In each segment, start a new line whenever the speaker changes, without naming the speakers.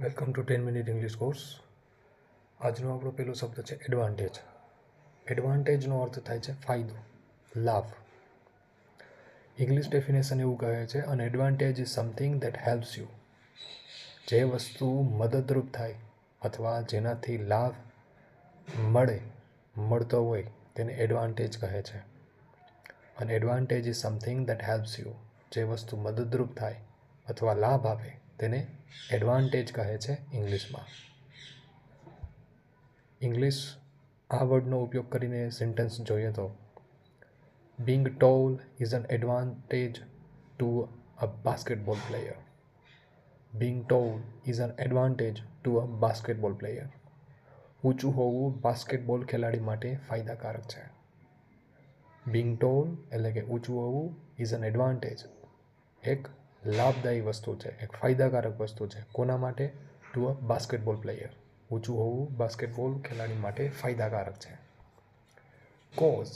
Welcome to ten minute English course આજનો આપણો પહેલો શબ્દ છે એડવાન્ટેજ એડવાન્ટેજનો અર્થ થાય છે ફાયદો, લાભ. ઇંગ્લિશ ડેફિનેશન એવું કહે છે an advantage is something that helps you જે વસ્તુ મદદરૂપ થાય અથવા જેનાથી લાભ મળે, મળતો હોય, તેને એડવાન્ટેજ કહે છે. An advantage is something that helps you જે વસ્તુ મદદરૂપ થાય અથવા લાભ આપે તેને એડવાન્ટેજ કહે છે ઇંગ્લિશમાં. ઇંગ્લિશ આ વર્ડનો ઉપયોગ કરીને સેન્ટેન્સ જોઈએ તો being tall is an advantage to a basketball player being tall is an advantage to a basketball player ઊંચું હોવું બાસ્કેટબોલ ખેલાડી માટે ફાયદાકારક છે. બિંગ ટોલ એટલે કે ઊંચું હોવું ઇઝ એન એડવાન્ટેજ એક લાભદાયી વસ્તુ છે, એક ફાયદાકારક વસ્તુ છે. કોના માટે? ટુ અ બાસ્કેટબોલ પ્લેયર ઊંચું હોવું બાસ્કેટબોલ ખેલાડી માટે ફાયદાકારક છે. કોઝ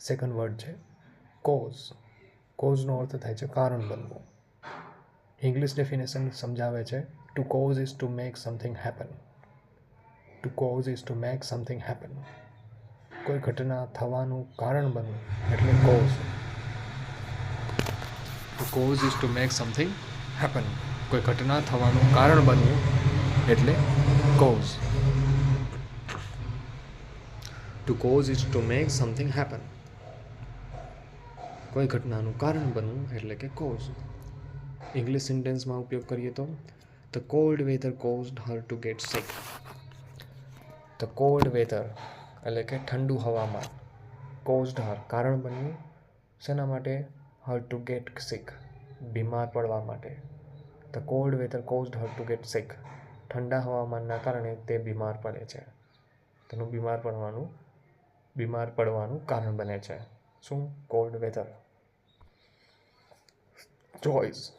સેકન્ડ વર્ડ છે કોઝ કોઝનો અર્થ થાય છે કારણ બનવું. ઇંગ્લિશ ડેફિનેશન સમજાવે છે to cause is to make something happen to cause is to make something happen કોઈ ઘટના થવાનું કારણ બનવું, એટલે cause cause is to make something happen કોઈ ઘટના થવાનું કારણ બનવું એટલે cause to cause is to make something happen કોઈ ઘટનાનું કારણ બનવું એટલે કે કોઝ ઇંગ્લિશ સેન્ટેન્સમાં ઉપયોગ કરીએ તો the cold weather caused her to get sick the cold weather એટલે કે ઠંડુ હવામાન કોઝડ હર કારણ બન્યું શેના માટે? હર ટુ ગેટ સિક બીમાર પડવા માટે. The cold weather caused her to get sick ઠંડા હવામાનના કારણે તે બીમાર પડે છે. તેનું બીમાર પડવાનું બીમાર પડવાનું કારણ બને છે. શું? Cold weather choice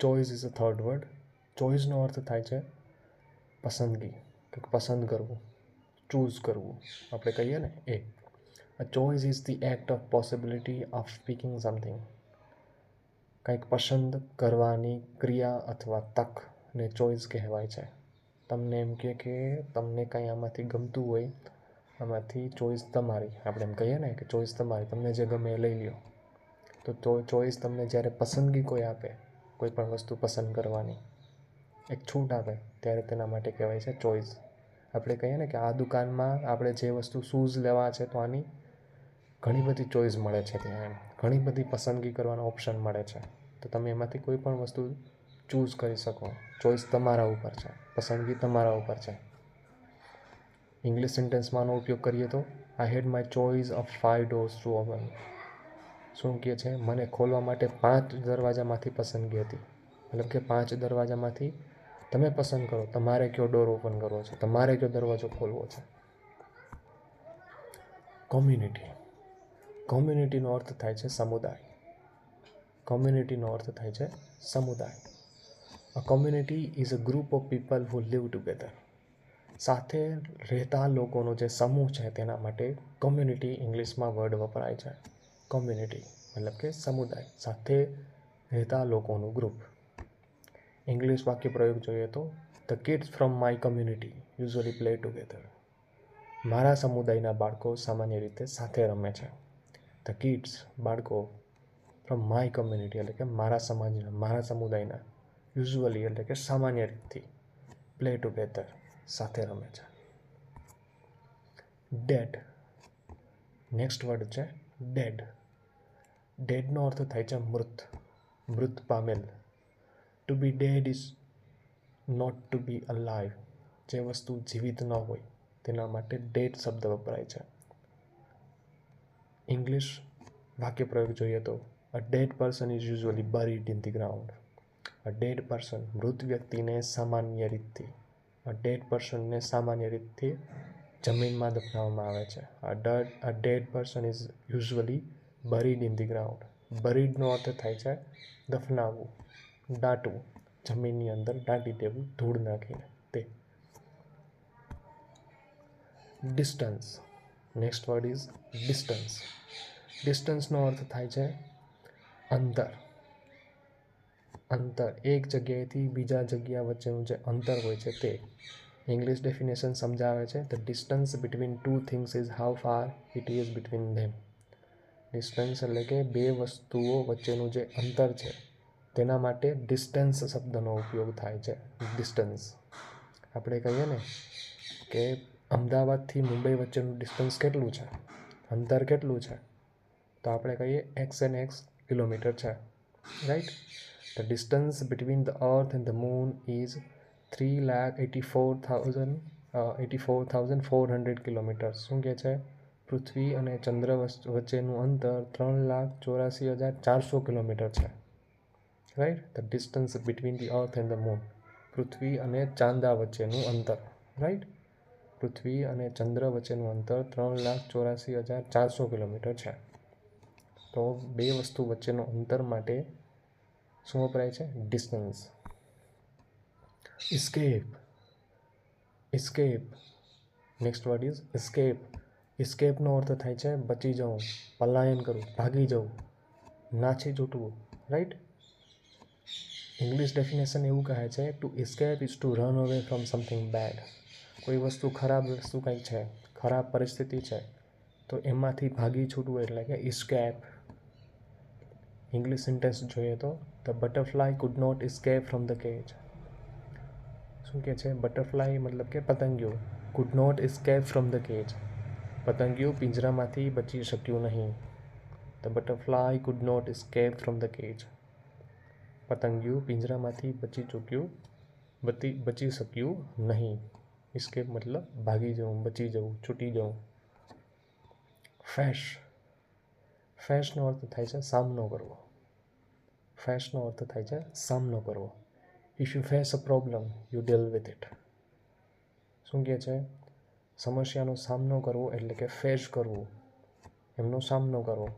choice is a third word ચોઇસનો અર્થ થાય છે પસંદગી, કે પસંદ કરવું ચૂઝ કરવું. આપણે કહીએ ને એ. Choice is the act of possibility of speaking something કંઈક પસંદ કરવાની ક્રિયા અથવા તકને ચોઈસ કહેવાય છે. તમને એમ કહે કે તમને કંઈ આમાંથી ગમતું હોય, આમાંથી ચોઈસ તમારી. આપણે એમ કહીએ ને કે ચોઇસ તમારી. તમને જે ગમે એ લઈ લ્યો. તો ચોઇસ તમને જ્યારે પસંદગી કોઈ આપે, કોઈ પણ વસ્તુ પસંદ કરવાની, એક છૂટ આપે, ત્યારે તેના માટે કહેવાય છે ચોઇસ આપણે કહીએ ને કે આ દુકાનમાં આપણે જે વસ્તુ શૂઝ લેવા છે તો આની ઘણી બધી ચોઇસ મળે છે ત્યાં એમ. ઘણી બધી પસંદગી કરવાનો ઓપ્શન મળે છે. તો તમે એમાંથી કોઈ પણ વસ્તુ ચૂઝ કરી શકો. ચોઇસ તમારા ઉપર છે. પસંદગી તમારા ઉપર છે. ઇંગ્લિશ સેન્ટેન્સમાંનો ઉપયોગ કરીએ તો I had my choice of five doors to open શું કહે છે? મને ખોલવા માટે પાંચ દરવાજામાંથી પસંદગી હતી. મતલબ કે પાંચ દરવાજામાંથી તમે પસંદ કરો. તમારે કયો ડોર ઓપન કરવો છે? તમારે કયો દરવાજો ખોલવો છે? કોમ્યુનિટી કોમ્યુનિટીનો અર્થ થાય છે સમુદાય. કોમ્યુનિટીનો અર્થ થાય છે સમુદાય. A community is a group of people who live together સાથે રહેતા લોકોનો જે સમૂહ છે તેના માટે કોમ્યુનિટી ઇંગ્લિશમાં વર્ડ વપરાય છે. કોમ્યુનિટી મતલબ કે સમુદાય. સાથે રહેતા લોકોનું ગ્રુપ ઇંગ્લિશ વાક્ય પ્રયોગ જોઈએ તો the kids from my community usually play together મારા સમુદાયના બાળકો સામાન્ય રીતે સાથે રમે છે. ધ કિડ્સ બાળકો ફ્રોમ માય કમ્યુનિટી એટલે કે મારા સમાજના, મારા સમુદાયના યુઝ્યુઅલી એટલે કે સામાન્ય રીતથી પ્લે ટુગેધર સાથે રમે છે. ડેડ નેક્સ્ટ વર્ડ છે ડેડ ડેડનો અર્થ થાય છે મૃત. મૃત પામેલ. To be dead is not to be alive જે વસ્તુ જીવિત ન હોય, તેના માટે ડેડ શબ્દ વપરાય છે. ઇંગ્લિશ વાક્ય પ્રયોગ જોઈએ તો a dead person is usually buried in the ground a dead person મૃત વ્યક્તિને સામાન્ય રીતથી અ ડેડ પર્સનને સામાન્ય રીતથી જમીનમાં દફનાવવામાં આવે છે. A dead a dead person is usually buried in the ground બરીડનો અર્થ થાય છે દફનાવવું, દાટવું, જમીનની અંદર દાટી દેવું, ધૂળ નાખીને. તે. Distance next word is distance ડિસ્ટન્સનો અર્થ થાય છે અંતર. અંતર એક જગ્યાએથી બીજા જગ્યા વચ્ચેનું જે અંતર હોય છે તે. ઇંગ્લિશ ડેફિનેશન સમજાવે છે the distance between two things is how far it is between them distance એટલે કે બે વસ્તુઓ વચ્ચેનું જે અંતર છે, તેના માટે ડિસ્ટન્સ શબ્દનો ઉપયોગ થાય છે. ડિસ્ટન્સ આપણે કહીએ ને કે અમદાવાદથી મુંબઈ વચ્ચેનું ડિસ્ટન્સ કેટલું છે? અંતર કેટલું છે? તો આપણે કહીએ એક્સ એન એક્સ કિલોમીટર છે. Right the distance between the earth and the moon is three lakh eighty four thousand eighty four thousand four hundred kilometre શું કહે છે? પૃથ્વી અને ચંદ્ર વચ્ચેનું અંતર ત્રણ લાખ ચોરાસી હજાર ચારસો કિલોમીટર છે. Right the distance between the earth and the moon પૃથ્વી અને ચાંદા વચ્ચેનું અંતર. રાઈટ પૃથ્વી અને ચંદ્ર વચ્ચેનું અંતર ત્રણ લાખ ચોરાસી હજાર ચારસો કિલોમીટર છે. તો બે વસ્તુ વચ્ચેનું અંતર માટે શું વપરાય છે? Distance escape escape next word is escape ઇસ્કેપનો અર્થ થાય છે બચી જવું, પલાયન કરવું, ભાગી જવું, નાચી છૂટવું રાઈટ ઇંગ્લિશ ડેફિનેશન એવું કહે છે to escape is to run away from something bad કોઈ વસ્તુ ખરાબ વસ્તુ કંઈક છે, ખરાબ પરિસ્થિતિ છે, તો એમાંથી ભાગી છૂટવું એટલે કે ઇસ્કેપ ઇંગ્લિશ સેન્ટેન્સ જોઈએ તો the butterfly could not escape from the cage શું કહે છે? બટરફ્લાય મતલબ કે પતંગિયું. Could not escape from the cage પતંગિયું પિંજરામાંથી બચી શક્યું નહીં. The butterfly could not escape from the cage પતંગિયું પિંજરામાંથી બચી ચૂક્યું બચી બચી શક્યું નહીં. ઇસ્કેપ મતલબ ભાગી જવું બચી જવું છૂટી જવું ફેશ ફેશનો અર્થ થાય છે સામનો કરવો. ફેશનો અર્થ થાય છે સામનો કરવો. If you face a problem you deal with it શું કહે છે? સમસ્યાનો સામનો કરવો એટલે કે ફેસ કરવું. એમનો સામનો કરવો.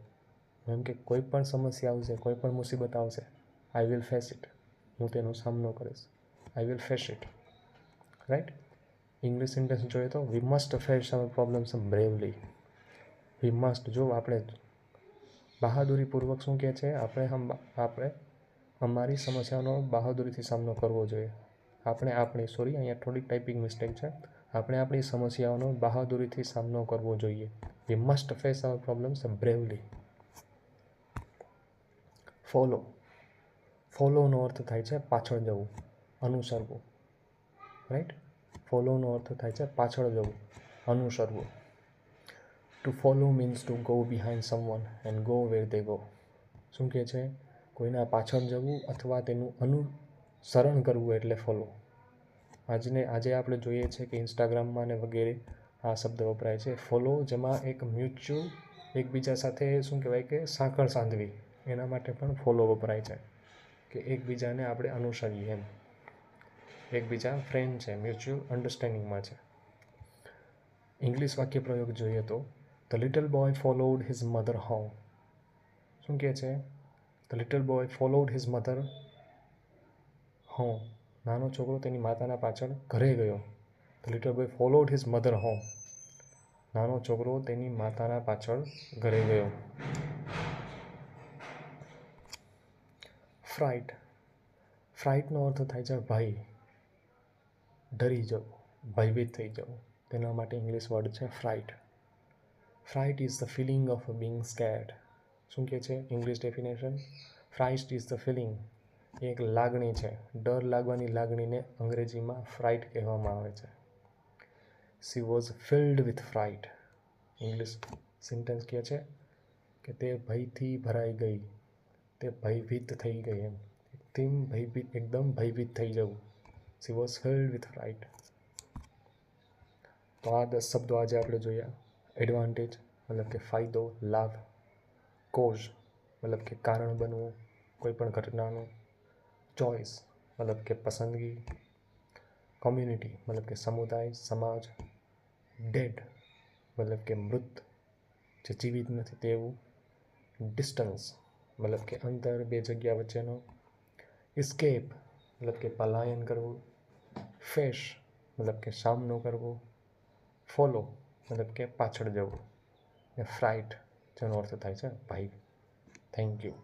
એમ કે કોઈ પણ સમસ્યા આવશે, કોઈ પણ મુસીબત આવશે આઈ વિલ ફેસ ઇટ હું તેનો સામનો કરીશ. I will face it right English sentence જોઈએ તો we must face our problems bravely we must જો આપણે બહાદુરીપૂર્વક શું કહે છે, આપણે હમ, આપણે અમારી સમસ્યાનો બહાદુરીથી સામનો કરવો જોઈએ. આપણે આપણી સોરી અહીંયા થોડીક ટાઈપિંગ મિસ્ટેક છે. આપણે આપણી સમસ્યાઓનો બહાદુરીથી સામનો કરવો જોઈએ. We must face our problems bravely follow ફોલોનો અર્થ થાય છે પાછળ જવું, અનુસરવું. રાઈટ ફોલોનો અર્થ થાય છે પાછળ જવું, અનુસરવું. To follow means to go behind someone and go where they go શું કહે છે? કોઈના પાછળ જવું અથવા તેનું અનુસરણ કરવું એટલે ફોલો આજને, આજે આપણે જોઈએ છીએ કે ઇન્સ્ટાગ્રામમાં ને વગેરે આ શબ્દ વપરાય છે. ફોલો જેમાં એક મ્યુચ્યુઅલ એકબીજા સાથે શું કહેવાય કે સાંકળ સાંધવી. એના માટે પણ ફોલો વપરાય છે કે એકબીજાને આપણે અનુસરીએ એમ. એકબીજા ફ્રેન્ડ છે મ્યુચ્યુઅલ અન્ડરસ્ટેન્ડિંગમાં છે. ઇંગ્લિશ વાક્ય પ્રયોગ જોઈએ તો the little boy followed his mother home શું કહે છે? The little boy followed his mother home નાનો છોકરો તેની માતાના પાછળ ઘરે ગયો. The little boy followed his mother home નાનો છોકરો તેની માતાના પાછળ ઘરે ગયો. ફ્રાઇટ ફ્રાઇટનો અર્થ થાય છે ભય. ડરી જવું, ભયભીત થઈ જવું. તેના માટે ઇંગ્લિશ વર્ડ છે fright fright is the feeling of being scared શું કહે છે English definition fright is the feeling એ એક લાગણી છે. ડર લાગવાની લાગણીને અંગ્રેજીમાં ફ્રાઇટ કહેવામાં આવે છે. She was filled with fright English sentence કહે છે કે તે ભયથી ભરાઈ ગઈ. તે ભયભીત થઈ ગઈ એમ. એકદમ ભયભીત એકદમ ભયભીત થઈ જવું. She was filled with right તો આ દસ શબ્દો આજે આપણે જોયા એડવાન્ટેજ મતલબ કે ફાયદો લાભ કોઝ મતલબ કે કારણ બનવું કોઈ પણ ઘટનાનું ચોઇસ મતલબ કે પસંદગી કોમ્યુનિટી મતલબ કે સમુદાય સમાજ ડેડ મતલબ કે મૃત જે જીવિત નથી તેવું ડિસ્ટન્સ મતલબ કે અંતર બે જગ્યા વચ્ચેનો ઇસ્કેપ મતલબ કે પલાયન કરવું ફેશ, મતલબ કે સામનો કરવો, ફોલો, મતલબ કે પાછળ જવું. ને ફ્રાઇટ જેનો અર્થ થાય છે ભાઈ. Thank you